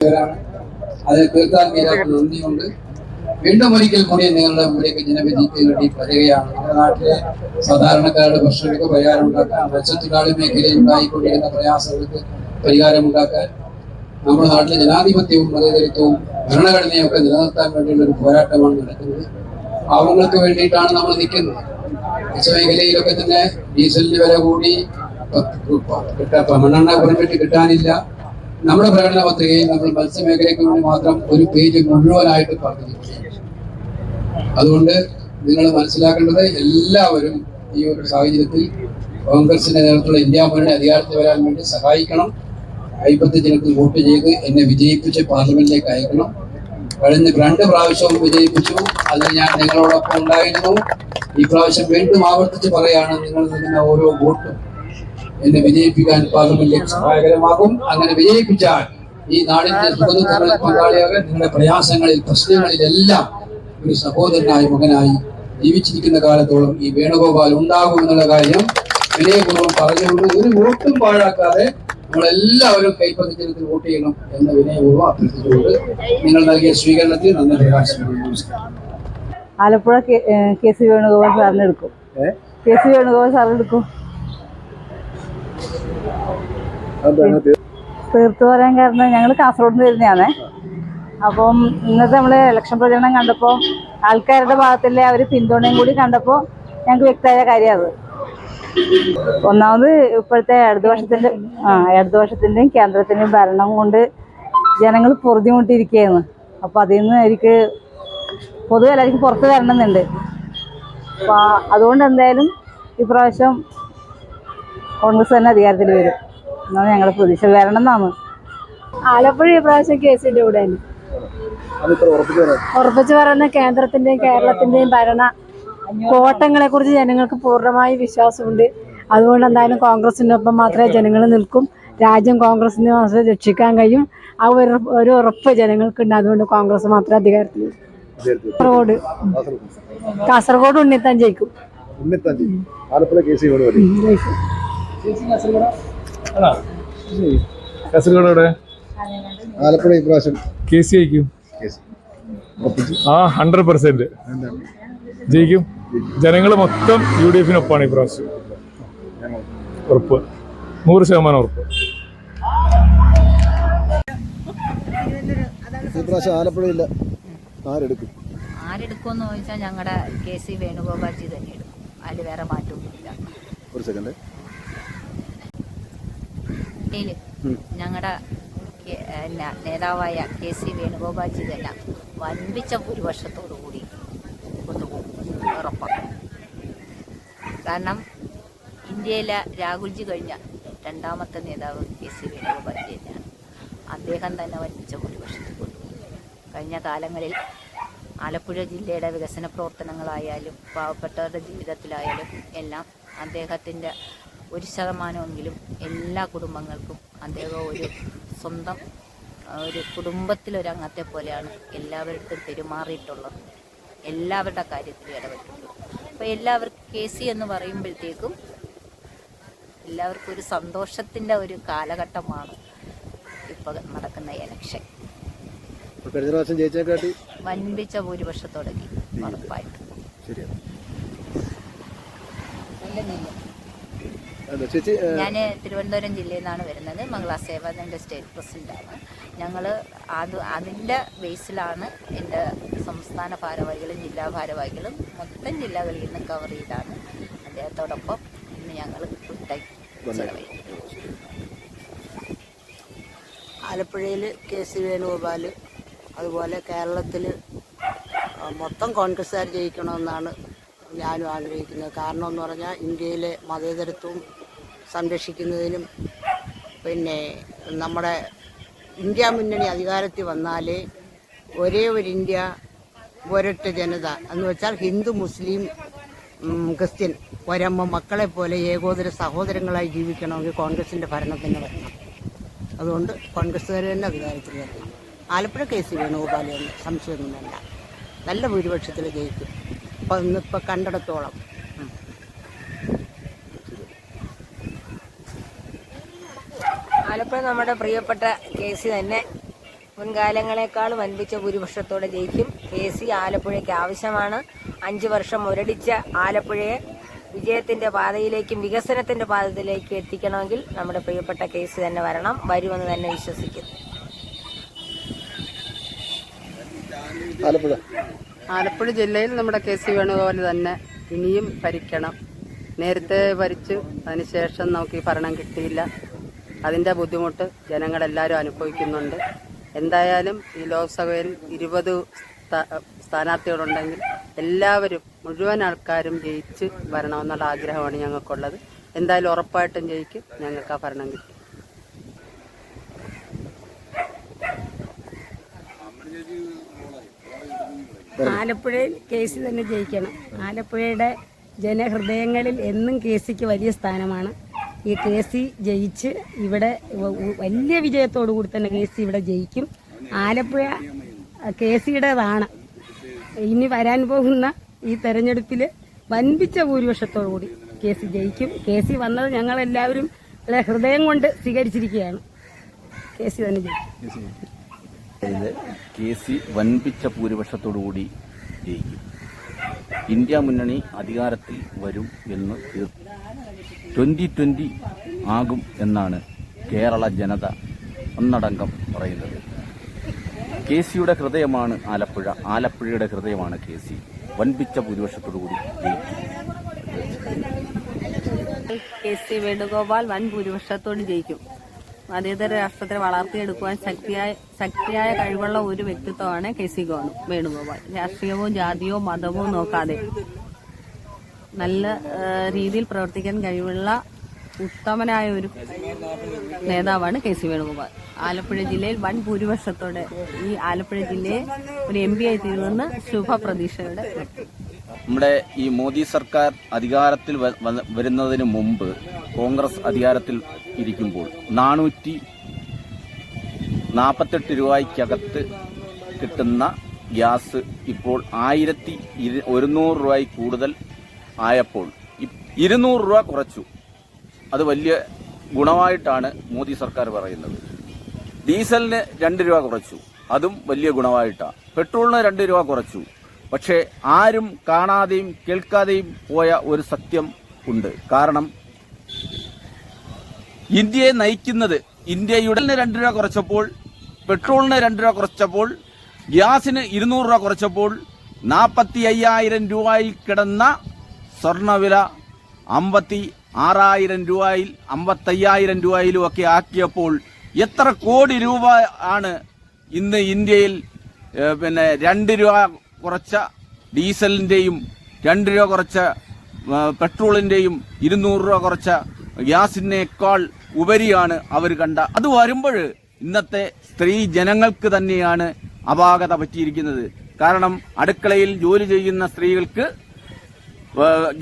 അതിൽ തീർത്താൽ തീരാത്ത നന്ദിയുണ്ട് വീണ്ടും ഒരിക്കൽ കൂടി നിങ്ങളുടെ മുമ്പിലേക്ക് ജനവിധിക്ക് വേണ്ടി വരികയാണ്. നമ്മുടെ നാട്ടിലെ സാധാരണക്കാരുടെ പ്രശ്നങ്ങൾക്ക് പരിഹാരം ഉണ്ടാക്കാൻ മത്സ്യത്തൊഴിലാളി മേഖലയിൽ ഉണ്ടായിക്കൊണ്ടിരുന്ന പ്രയാസങ്ങൾക്ക് പരിഹാരമുണ്ടാക്കാൻ നമ്മുടെ നാട്ടിലെ ജനാധിപത്യവും മതേതരത്വവും ഭരണഘടനയും ഒക്കെ നിലനിർത്താൻ വേണ്ടിയുള്ള ഒരു പോരാട്ടമാണ് നടക്കുന്നത്. പാവങ്ങൾക്ക് വേണ്ടിയിട്ടാണ് നമ്മൾ നിൽക്കുന്നത്. മത്സ്യമേഖലയിലൊക്കെ തന്നെ ഡീസലിന് വില കൂടി മണ്ണെണ്ണ പെർമിറ്റ് കിട്ടാനില്ല. നമ്മുടെ പ്രകടന പത്രികയിൽ നമ്മൾ മത്സ്യമേഖലയ്ക്ക് വേണ്ടി മാത്രം ഒരു പേജ് മുഴുവനായിട്ട് പറഞ്ഞിരിക്കുകയാണ് അതുകൊണ്ട് നിങ്ങൾ മനസ്സിലാക്കേണ്ടത് എല്ലാവരും ഈ ഒരു സാഹചര്യത്തിൽ കോൺഗ്രസിന്റെ നേതൃത്വത്തിലുള്ള ഇന്ത്യ മുന്നണി അധികാരത്തിൽ വരാൻ വേണ്ടി സഹായിക്കണം. അയ്പത്തി ജനത്തിൽ വോട്ട് ചെയ്ത് എന്നെ വിജയിപ്പിച്ച് പാർലമെന്റിലേക്ക് അയക്കണം. കഴിഞ്ഞ രണ്ട് പ്രാവശ്യവും വിജയിപ്പിച്ചു. അതിൽ ഞാൻ നിങ്ങളോടൊപ്പം ഉണ്ടായിരുന്നു. ഈ പ്രാവശ്യം വീണ്ടും ആവർത്തിച്ച് പറയാണ് നിങ്ങൾ നൽകുന്ന ഓരോ വോട്ടും. എന്നെ വിജയിപ്പിക്കാൻ പാർലമെന്റിലേക്ക് സഹായകരമാകും. അങ്ങനെ വിജയിപ്പിച്ചാൽ ഈ നാടിന്റെ സുഖദുഃഖങ്ങളിൽ പങ്കാളിയാകാൻ നിങ്ങളുടെ പ്രയാസങ്ങളിൽ പ്രശ്നങ്ങളിലെല്ലാം ഒരു സഹോദരനായി മകനായി ജീവിച്ചിരിക്കുന്ന കാലത്തോളം ഈ വേണുഗോപാൽ ഉണ്ടാകും എന്നുള്ള കാര്യം വിനയപൂർവം പറഞ്ഞുകൊണ്ട് ഒരു വോട്ടും പാഴാക്കാതെ നമ്മളെല്ലാവരും കൈപ്പത്തിച്ചനത്തിൽ വോട്ട് ചെയ്യണം എന്ന് വിനയപൂർവം അഭ്യർത്ഥിച്ചുകൊണ്ട് നിങ്ങൾ നൽകിയ സ്വീകരണത്തിൽ നന്ദി പ്രകാശിക്കുന്നു നമസ്കാരം. ആലപ്പുഴ കെ- സി വേണുഗോപാൽ സാറിനെടുക്കും. കെ സി വേണുഗോപാൽ സാറിന് എടുക്കും തീർത്തു പറയാൻ കാരണം ഞങ്ങൾ കാസർഗോഡ് നിന്ന് വരുന്നതാണ് അപ്പം ഇന്നത്തെ നമ്മൾ ഇലക്ഷൻ പ്രചരണം കണ്ടപ്പോൾ ആൾക്കാരുടെ ഭാഗത്തിലെ അവർ പിന്തുണയും കൂടി കണ്ടപ്പോൾ ഞങ്ങൾക്ക് വ്യക്തമായ കാര്യമാണ് ഒന്നാമത് ഇപ്പോഴത്തെ ഇടതുപക്ഷത്തിന്റെ ആ ഇടതുപക്ഷത്തിന്റെയും കേന്ദ്രത്തിന്റെയും ഭരണം കൊണ്ട് ജനങ്ങൾ പൊറുതിമുട്ടിയിരിക്കുകയാണ് അപ്പോൾ അതിൽ നിന്ന് എനിക്ക് പൊതുവെ എല്ലാവർക്കും പുറത്ത് വരണമെന്നുണ്ട്. അപ്പോൾ അതുകൊണ്ട് എന്തായാലും ഇപ്രാവശ്യം കോൺഗ്രസ് തന്നെ അധികാരത്തിൽ വരും. എന്നാണ് ഞങ്ങളുടെ പ്രതീക്ഷ. വരണം എന്നാണ്. ആലപ്പുഴ ഈ പ്രാവശ്യം കേസിന്റെ കൂടെ ഉറപ്പിച്ചു പറയുന്ന കേന്ദ്രത്തിന്റെയും കേരളത്തിന്റെയും ഭരണ കോട്ടങ്ങളെ കുറിച്ച് ജനങ്ങൾക്ക് പൂർണമായി വിശ്വാസമുണ്ട്. അതുകൊണ്ട് എന്തായാലും കോൺഗ്രസിനൊപ്പം മാത്രമേ ജനങ്ങൾ നിൽക്കും. രാജ്യം കോൺഗ്രസിനെ മാത്രമേ രക്ഷിക്കാൻ കഴിയും. ആ ഒരു ഒരു ഉറപ്പ് ജനങ്ങൾക്കുണ്ട്. അതുകൊണ്ട് കോൺഗ്രസ് മാത്രമേ അധികാരത്തിൽ വരൂ. കാസർഗോഡ്. കാസർഗോഡ് ഉണ്ണിത്താൻ ജയിക്കും. ഉണ്ണിത്താഞ്ചി ആലപ്പുഴ കേസ് കാസർഗോഡ്? എവിടെ? ആലപ്പുഴ ഇപ്രാവശ്യം കെ സി ഐക്കും. ആ ഹൺഡ്രഡ് പെർസെന്റ് ജയിക്കും. ജനങ്ങൾ മൊത്തം യു ഡി എഫിനൊപ്പമാണ് ഈ പ്രാവശ്യം. ഉറപ്പ്. നൂറ് ശതമാനം ഉറപ്പ്. ഇപ്രാവശ്യം ആലപ്പുഴയില്ല. ആരെടുക്കും? ആരെടുക്കുമെന്ന് ചോദിച്ചാൽ ഞങ്ങളുടെ കെ സി വേണുഗോപാൽജി തന്നെ എടുക്കും. അതിൽ വേറെ മാറ്റമൊന്നുമില്ല. ഒരു സെക്കൻഡ് ഇന്ത്യയിൽ ഞങ്ങളുടെ നേതാവായ കെ സി വേണുഗോപാൽജി തന്നെ വൻപിച്ച ഭൂരിപക്ഷത്തോടു കൂടി കൊണ്ടുപോകും ഉറപ്പാണ് കാരണം ഇന്ത്യയിലെ രാഹുൽജി കഴിഞ്ഞ രണ്ടാമത്തെ നേതാവ് കെ സി വേണുഗോപാൽജി തന്നെയാണ്. അദ്ദേഹം തന്നെ വൻപിച്ച ഭൂരിപക്ഷത്തിൽ കൊണ്ടുപോകും. കഴിഞ്ഞ കാലങ്ങളിൽ ആലപ്പുഴ ജില്ലയുടെ വികസന പ്രവർത്തനങ്ങളായാലും പാവപ്പെട്ടവരുടെ ജീവിതത്തിലായാലും എല്ലാം അദ്ദേഹത്തിന്റെ ഒരു ശതമാനമെങ്കിലും എല്ലാ കുടുംബങ്ങൾക്കും അദ്ദേഹം ഒരു സ്വന്തം ഒരു കുടുംബത്തിലൊരംഗത്തെ പോലെയാണ് എല്ലാവരുടെ പെരുമാറിയിട്ടുള്ളത്. എല്ലാവരുടെ കാര്യത്തിൽ ഇടപെട്ടിട്ടുള്ളത്. അപ്പോൾ എല്ലാവർക്കും കെ സി എന്ന് പറയുമ്പോഴത്തേക്കും എല്ലാവർക്കും ഒരു സന്തോഷത്തിന്റെ ഒരു കാലഘട്ടമാണ് ഇപ്പോൾ നടക്കുന്ന എലക്ഷൻ ഇപ്പൊ കഴിഞ്ഞ പ്രാവശ്യം ജയിച്ചേക്കാട്ടി വൻപിച്ച ഭൂരിപക്ഷത്തോടെ ഉറപ്പായിട്ട്. ശരിയാണ്. ചേച്ചി ഞാൻ തിരുവനന്തപുരം ജില്ലയിൽ നിന്നാണ് വരുന്നത്. മംഗള സേവാദന്റെ സ്റ്റേറ്റ് പ്രസിഡന്റാണ് ഞങ്ങൾ അത് അതിന്റെ ബേസിലാണ് എന്റെ സംസ്ഥാന ഭാരവാഹികളും ജില്ലാ ഭാരവാഹികളും മൊത്തം ജില്ലകളിൽ നിന്ന് കവർ ചെയ്താണ്. അദ്ദേഹത്തോടൊപ്പം ഇന്ന് ഞങ്ങൾ കുട്ടൈ ആലപ്പുഴയിൽ കെ സി വേണുഗോപാൽ അതുപോലെ കേരളത്തിൽ മൊത്തം കോൺഗ്രസ്സുകാർ ജയിക്കണമെന്നാണ് ഞാനും ആഗ്രഹിക്കുന്നത് കാരണം എന്ന് പറഞ്ഞാൽ ഇന്ത്യയിലെ മതേതരത്വം സംരക്ഷിക്കുന്നതിനും പിന്നെ നമ്മുടെ ഇന്ത്യ മുന്നണി അധികാരത്തിൽ വന്നാലേ ഒരേ ഒരു ഇന്ത്യ ഒരൊറ്റ ജനത എന്ന് വെച്ചാൽ ഹിന്ദു മുസ്ലിം ക്രിസ്ത്യൻ ഒരമ്മ മക്കളെ പോലെ ഏകോദര സഹോദരങ്ങളായി ജീവിക്കണമെങ്കിൽ കോൺഗ്രസിന്റെ ഭരണത്തിന് വരണം. അതുകൊണ്ട് കോൺഗ്രസ്സുകാർ തന്നെ അധികാരത്തിൽ വരണം. ആലപ്പുഴ കേസ് വേണോ വേണുഗോപാൽ സംശയമൊന്നുമല്ല. നല്ല ഭൂരിപക്ഷത്തിൽ ജയിക്കും. അപ്പം ഇന്നിപ്പോൾ കണ്ടിടത്തോളം. ആലപ്പുഴ നമ്മുടെ പ്രിയപ്പെട്ട കെ സി തന്നെ. മുൻകാലങ്ങളെക്കാൾ വൻപിച്ച ഭൂരിപക്ഷത്തോടെ ജയിക്കും. കെ സി ആലപ്പുഴയ്ക്ക് ആവശ്യമാണ്. അഞ്ചു വർഷം മുരടിച്ച ആലപ്പുഴയെ വിജയത്തിന്റെ പാതയിലേക്കും വികസനത്തിന്റെ പാതയിലേക്കും എത്തിക്കണമെങ്കിൽ നമ്മുടെ പ്രിയപ്പെട്ട കെ സി തന്നെ വരണം. വരുമെന്ന് തന്നെ വിശ്വസിക്കുന്നു. ആലപ്പുഴ. ആലപ്പുഴ ജില്ലയിൽ നമ്മുടെ കെ സി വേണുഗോപാൽ തന്നെ ഇനിയും ഭരിക്കണം. നേരത്തെ ഭരിച്ചു അതിനുശേഷം നമുക്ക് ഈ ഭരണം കിട്ടിയില്ല. അതിന്റെ ബുദ്ധിമുട്ട് ജനങ്ങളെല്ലാവരും അനുഭവിക്കുന്നുണ്ട്. എന്തായാലും ഈ ലോക്സഭയിൽ ഇരുപത് സ്ഥാ- സ്ഥാനാർത്ഥികളുണ്ടെങ്കിൽ എല്ലാവരും മുഴുവൻ ആൾക്കാരും ജയിച്ച് വരണമെന്നുള്ള ആഗ്രഹമാണ് ഞങ്ങൾക്കുള്ളത്. എന്തായാലും ഉറപ്പായിട്ടും ജയിക്കും. ഞങ്ങൾക്ക് ആ ഭരണം കിട്ടും. ആലപ്പുഴയിൽ കെ തന്നെ ജയിക്കണം. ആലപ്പുഴയുടെ ജനഹൃദയങ്ങളിൽ എന്നും കെ സിക്ക് വലിയ സ്ഥാനമാണ്. ഈ കെ സി ജയിച്ച് ഇവിടെ വലിയ വിജയത്തോടു കൂടി തന്നെ കെ സി ഇവിടെ ജയിക്കും. ആലപ്പുഴ കെ സിയുടേതാണ് ഇനി വരാൻ പോകുന്ന ഈ തെരഞ്ഞെടുപ്പിൽ വൻപിച്ച ഭൂരിപക്ഷത്തോടു കൂടി കെ സി ജയിക്കും. കെ സി വന്നത് ഞങ്ങളെല്ലാവരും വളരെ ഹൃദയം കൊണ്ട് സ്വീകരിച്ചിരിക്കുകയാണ്. കെ സി തന്നെ ജയിക്കും. കെ സി വൻപിച്ച ഭൂരിപക്ഷത്തോടുകൂടി ജയിക്കും. ഇന്ത്യ മുന്നണി അധികാരത്തിൽ വരും എന്ന് ട്വന്റി ട്വന്റി ആകും എന്നാണ് കേരള ജനത ഒന്നടങ്കം പറയുന്നത്. കെ സിയുടെ ഹൃദയമാണ് ആലപ്പുഴ. ആലപ്പുഴയുടെ ഹൃദയമാണ് കെ സി വൻപിച്ച ഭൂരിപക്ഷത്തോടുകൂടി ജയിക്കും. കെ സി വേണുഗോപാൽ വൻ ഭൂരിപക്ഷത്തോട് ജയിക്കും. മതേതര രാഷ്ട്രത്തെ വളർത്തിയെടുക്കുവാൻ ശക്തിയായ ശക്തിയായ കഴിവുള്ള ഒരു വ്യക്തിത്വമാണ് കെ സി ഗോണു വേണുഗോപാൽ. രാഷ്ട്രീയവും ജാതിയോ മതമോ നോക്കാതെ നല്ല രീതിയിൽ പ്രവർത്തിക്കാൻ കഴിവുള്ള ഉത്തമനായ ഒരു നേതാവാണ് കെ സി വേണുഗോപാൽ. ആലപ്പുഴ ജില്ലയിൽ വൻ ഭൂരിപക്ഷത്തോടെ ഈ ആലപ്പുഴ ജില്ലയെ ഒരു എം പി ആയി തീരുമെന്ന് ശുഭപ്രതീക്ഷയുടെ നമ്മുടെ ഈ മോദി സർക്കാർ അധികാരത്തിൽ വരുന്നതിന് മുമ്പ് കോൺഗ്രസ് അധികാരത്തിൽ ഇരിക്കുമ്പോൾ നാനൂറ്റി നാൽപ്പത്തെട്ട് രൂപയ്ക്കകത്ത് കിട്ടുന്ന ഗ്യാസ് ഇപ്പോൾ ആയിരത്തി ഒരുന്നൂറ് രൂപയിൽ കൂടുതൽ ആയപ്പോൾ ഇരുന്നൂറ് രൂപ കുറച്ചു. അത് വലിയ ഗുണമായിട്ടാണ് മോദി സർക്കാർ പറയുന്നത്. ഡീസലിന് രണ്ട് രൂപ കുറച്ചു. അതും വലിയ ഗുണമായിട്ടാണ് പെട്രോളിന് രണ്ട് രൂപ കുറച്ചു. പക്ഷേ ആരും കാണാതെയും കേൾക്കാതെയും പോയ ഒരു സത്യം ഉണ്ട്. കാരണം ഇന്ത്യയെ നയിക്കുന്നത് ഇന്ത്യയുടെ രണ്ട് രൂപ കുറച്ചപ്പോൾ പെട്രോളിന് രണ്ട് രൂപ കുറച്ചപ്പോൾ ഗ്യാസിന് ഇരുന്നൂറ് രൂപ കുറച്ചപ്പോൾ നാൽപ്പത്തി അയ്യായിരം രൂപയിൽ കിടന്ന സ്വർണവില അമ്പത്തി ആറായിരം രൂപയിൽ അമ്പത്തയ്യായിരം രൂപയിലും ഒക്കെ ആക്കിയപ്പോൾ എത്ര കോടി രൂപ ആണ് ഇന്ന് ഇന്ത്യയിൽ പിന്നെ രണ്ട് രൂപ കുറച്ച ഡീസലിന്റെയും രണ്ട് രൂപ കുറച്ച പെട്രോളിന്റെയും ഇരുന്നൂറ് രൂപ കുറച്ച ഗ്യാസിനേക്കാൾ ഉപരിയാണ് അവർ കണ്ട. അത് വരുമ്പോൾ ഇന്നത്തെ സ്ത്രീ ജനങ്ങൾക്ക് തന്നെയാണ് അപാകത പറ്റിയിരിക്കുന്നത്. കാരണം അടുക്കളയിൽ ജോലി ചെയ്യുന്ന സ്ത്രീകൾക്ക്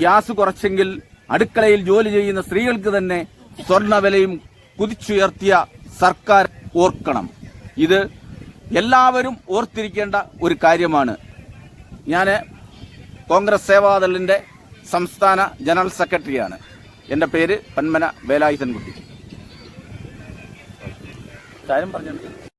ഗ്യാസ് കുറച്ചെങ്കിൽ അടുക്കളയിൽ ജോലി ചെയ്യുന്ന സ്ത്രീകൾക്ക് തന്നെ സ്വർണവിലയും കുതിച്ചുയർത്തിയ സർക്കാർ ഓർക്കണം. ഇത് എല്ലാവരും ഓർത്തിരിക്കേണ്ട ഒരു കാര്യമാണ്. ഞാൻ കോൺഗ്രസ് സേവാദളിന്റെ സംസ്ഥാന ജനറൽ സെക്രട്ടറിയാണ്. എന്റെ പേര് പന്മന വേലായുധൻകുട്ടി. കാര്യം പറഞ്ഞു